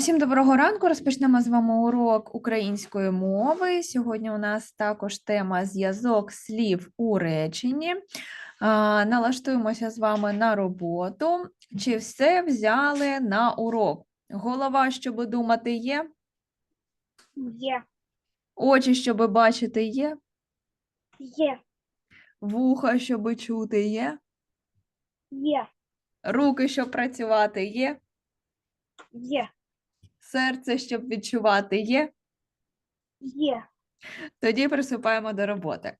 Всім доброго ранку. Розпочнемо з вами урок української мови. Сьогодні у нас також тема зв'язок слів у реченні. Налаштуємося з вами на роботу. Чи все взяли на урок? Голова, щоб думати, є? Є, Очі, щоб бачити, є? є, Вуха, щоб чути, є? є, Руки, щоб працювати, є? є, Серце, щоб відчувати, є? є. Тоді приступаємо до роботи.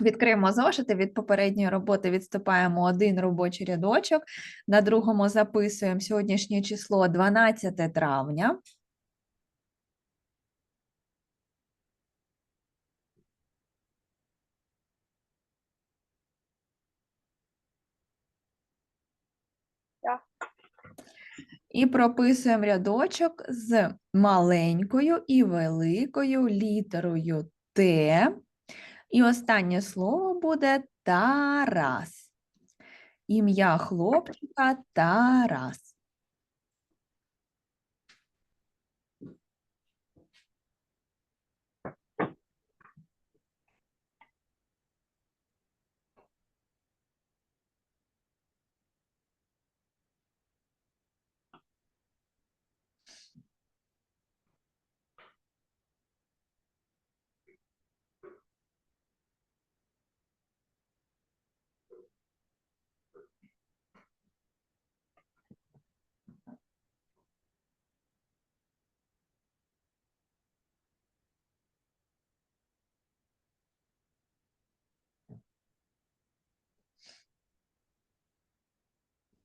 Відкриємо зошити від попередньої роботи, відступаємо один робочий рядочок. На другому записуємо сьогоднішнє число 12 травня. Так. І прописуємо рядочок з маленькою і великою літерою Т. І останнє слово буде Тарас. Ім'я хлопчика Тарас.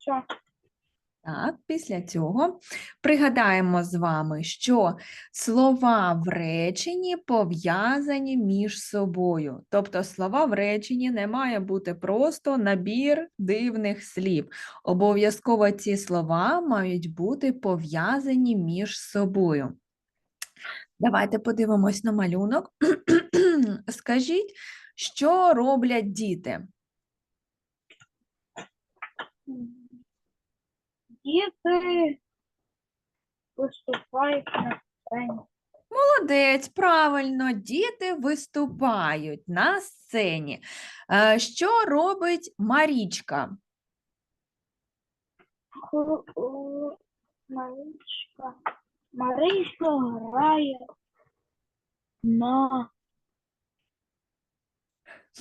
Що? Так, після цього пригадаємо з вами, що слова в реченні пов'язані між собою. Тобто слова в реченні не має бути просто набір дивних слів. Обов'язково ці слова мають бути пов'язані між собою. Давайте подивимось на малюнок. Скажіть, що роблять діти? Діти виступають на сцені. Молодець, правильно, діти виступають на сцені. Е, Що робить Марічка? Маричка. Маричка грає на,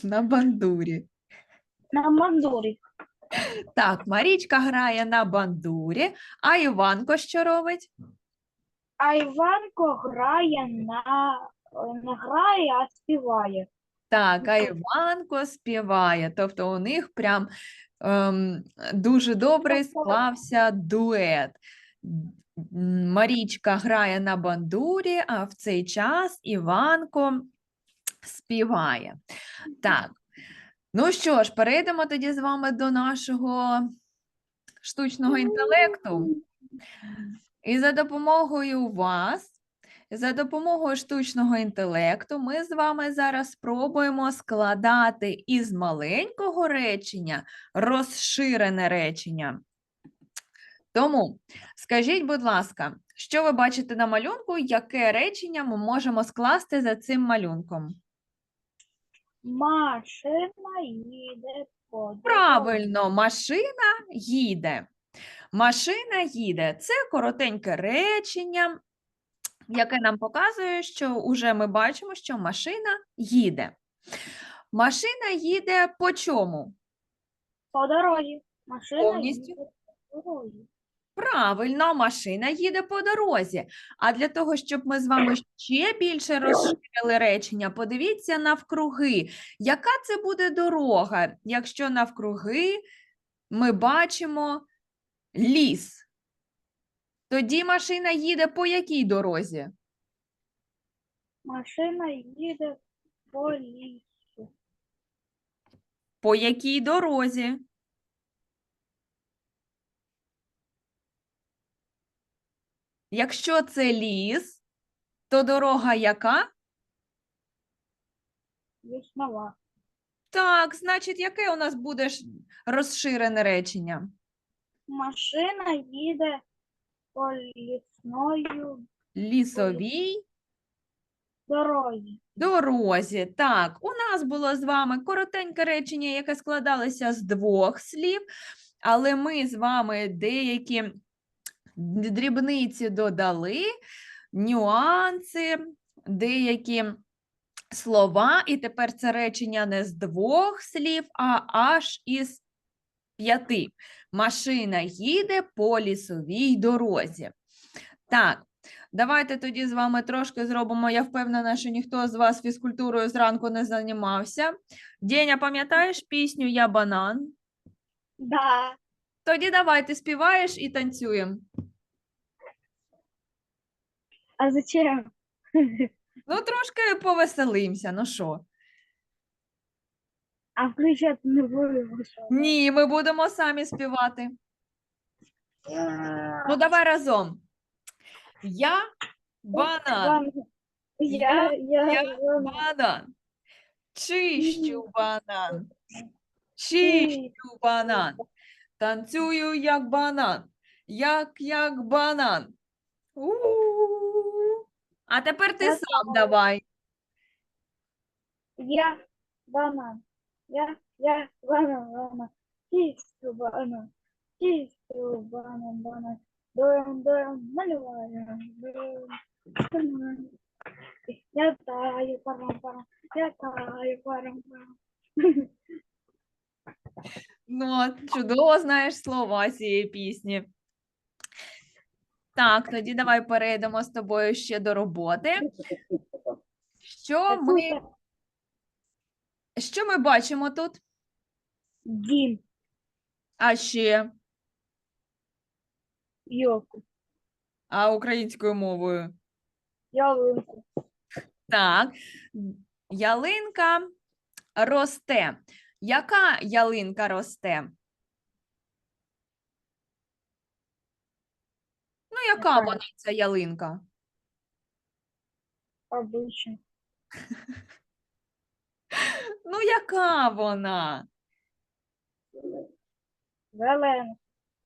На бандурі. на мандурі. Так, Марічка грає на бандурі, а Іванко що робить? А Іванко грає на не грає, а співає. Так, а Іванко співає. Тобто у них прям ем, дуже добре Тобто- склався дует. Марічка грає на бандурі, а в цей час Іванко співає. Так. Ну що ж, перейдемо тоді з вами до нашого штучного інтелекту. І за допомогою вас, за допомогою штучного інтелекту, ми з вами зараз спробуємо складати із маленького речення розширене речення. Тому скажіть, будь ласка, що ви бачите на малюнку, яке речення ми можемо скласти за цим малюнком? Машина їде по дорозі. Правильно, машина їде. Машина їде. Це коротеньке речення, яке нам показує, що уже ми бачимо, що машина їде. Машина їде по чому? По дорозі. Машина Повністю? їде по дорозі. Правильно, машина їде по дорозі. А для того, щоб ми з вами ще більше розширили речення, подивіться навкруги. Яка це буде дорога, якщо навкруги ми бачимо ліс? Тоді машина їде по якій дорозі? Машина їде по лісу. По якій дорозі? Якщо це ліс, то дорога яка? Ліснова. Так, значить, яке у нас буде ж розширене речення? Машина їде по лісною лісовій дорозі. дорозі. Так, у нас було з вами коротеньке речення, яке складалося з двох слів, але ми з вами деякі дрібниці додали, нюанси, деякі слова, і тепер це речення не з двох слів, а аж із п'яти. Машина їде по лісовій дорозі. Так, давайте тоді з вами трошки зробимо. Я впевнена, що ніхто з вас фізкультурою зранку не займався. Деня, пам'ятаєш пісню Я банан? Да. Тоді давай ти співаєш і танцюємо. А зачем? Ну, трошки повеселимося, ну що? А включати не буду. Ні, ми будемо самі співати. Ну, давай разом. Я банан, Я, я, я банан. Чищу банан. Чищу банан. Танцюю як банан. Як як банан. У-у-у. А тепер ти Я сам давай. Я банан. Я, я банан, банан. Чистю банан. Чистю банан, банан. Доем, доем, наливаем. доем. Я таю, парам, парам. Я таю, парам, парам. Ну, чудово знаєш слова цієї пісні. Так, тоді давай перейдемо з тобою ще до роботи. Що ми, що ми бачимо тут? Дім, А ще, йоку, а українською мовою? ялинку, Так, ялинка росте. Яка ялинка росте? Ну, яка вона ця ялинка? обична, Ну, яка вона? зелена,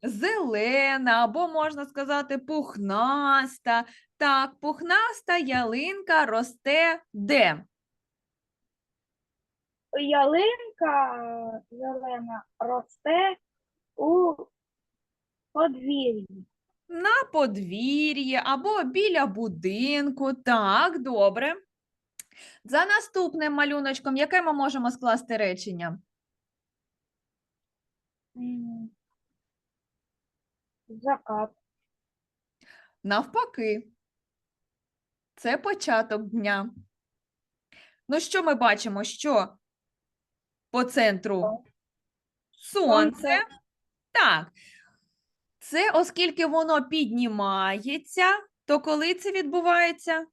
Зелена, або можна сказати, пухнаста. Так, пухнаста ялинка росте де? ялинка зелена росте у подвір'ї. На подвір'ї або біля будинку. Так, добре. За наступним малюночком, яке ми можемо скласти речення? Закат, Навпаки. Це початок дня. Ну, що ми бачимо? Що по центру? Сонце. Так. Це оскільки воно піднімається, то коли це відбувається?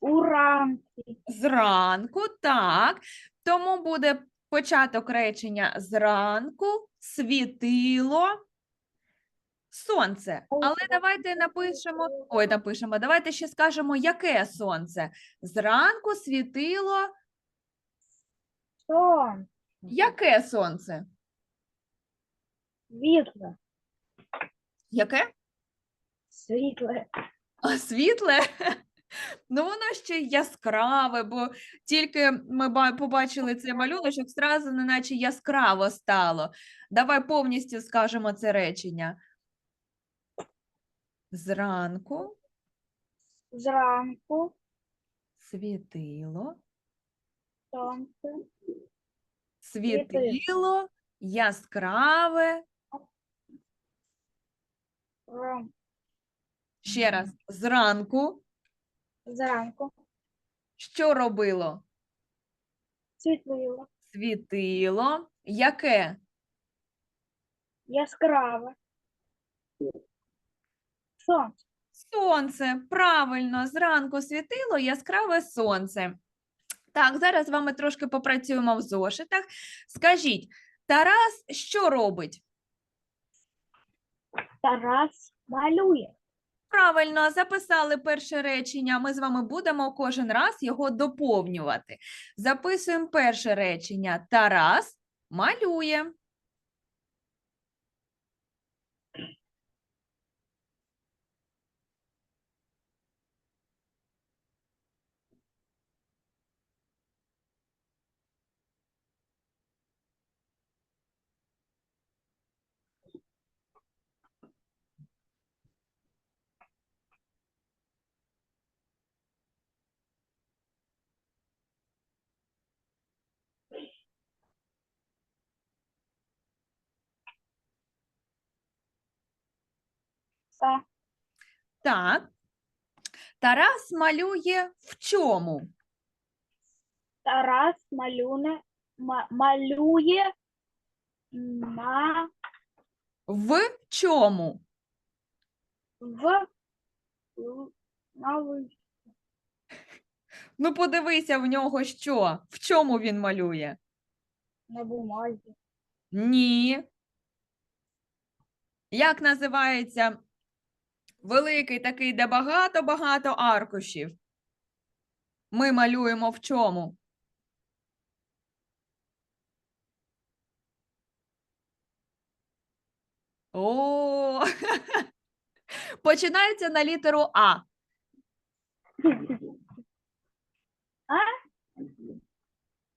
уранці, Зранку, так. Тому буде початок речення зранку світило сонце. Але давайте напишемо, ой, напишемо, давайте ще скажемо, яке сонце. Зранку світило сон, яке сонце? світле, Яке? світле, А світле? Ну, воно ще яскраве, бо тільки ми побачили цей малюночок, зразу неначе яскраво стало. Давай повністю скажемо це речення. Зранку зранку, світило, сонце, світило, яскраве. Ще раз, зранку. зранку, Що робило? світлило, Світило. Яке? яскраве, сонце, Сонце, правильно, зранку світило яскраве сонце. Так, зараз з вами трошки попрацюємо в зошитах. Скажіть, Тарас що робить? Тарас малює, Правильно, записали перше речення. Ми з вами будемо кожен раз його доповнювати. Записуємо перше речення. Тарас малює. Та. Так. Тарас малює в чому? Тарас малюне, ма- малює на В чому? в на листі. Ну, подивися в нього що? В чому він малює? на бумазі. Ні. Як називається великий такий, де багато-багато аркушів? Ми малюємо в чому? О, починається на літеру А.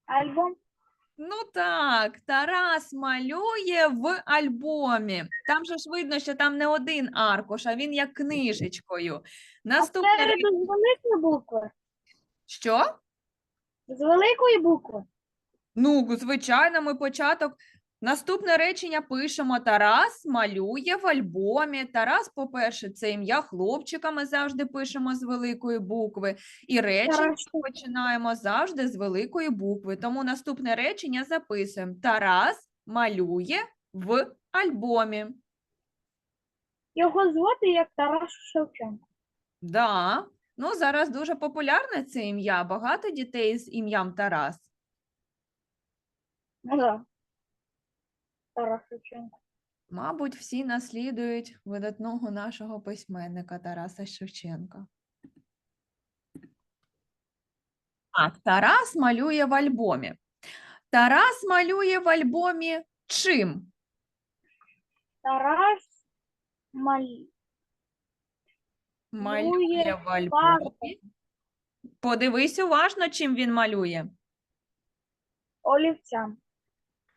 Альбом Ну так, Тарас малює в альбомі. Там же ж видно, що там не один аркуш, а він як книжечкою. Наступне це ри- з великої букви. що? З великої букви. Ну, звичайно, ми початок. Наступне речення пишемо: Тарас малює в альбомі. Тарас, по-перше, це ім'я хлопчика. Ми завжди пишемо з великої букви. І речення починаємо завжди з великої букви. Тому наступне речення записуємо: Тарас малює в альбомі. Його звати як Тарас Шевченко. Да. Ну, зараз дуже популярне це ім'я. Багато дітей з ім'ям Тарас. Ну да. Тарас Шевченко. Мабуть, всі наслідують видатного нашого письменника Тараса Шевченка. Так, Тарас малює в альбомі. Тарас малює в альбомі чим? Тарас Малює Малює в альбомі. Подивись уважно, чим він малює. олівцям.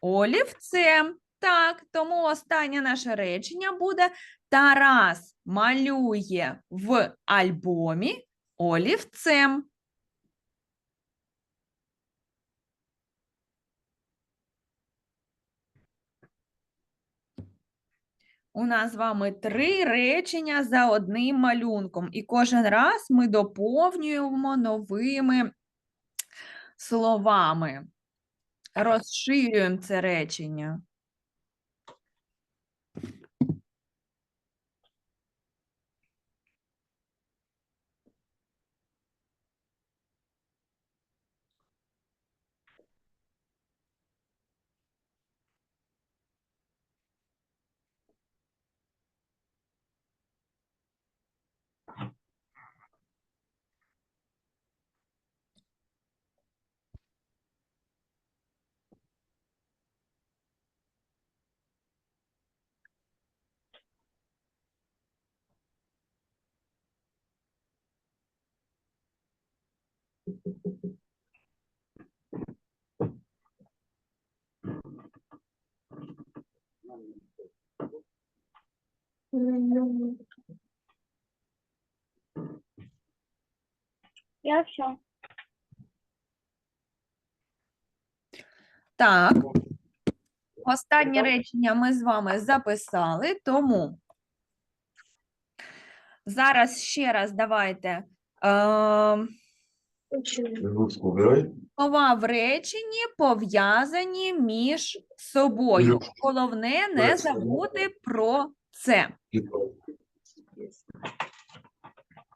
Олівцем. Так, тому останнє наше речення буде Тарас малює в альбомі олівцем. У нас з вами три речення за одним малюнком, і кожен раз ми доповнюємо новими словами. Розширюємо це речення. Я все. Так. Останнє речення ми з вами записали, тому зараз ще раз давайте е, слова в реченні пов'язані між собою. Головне не забути про це. И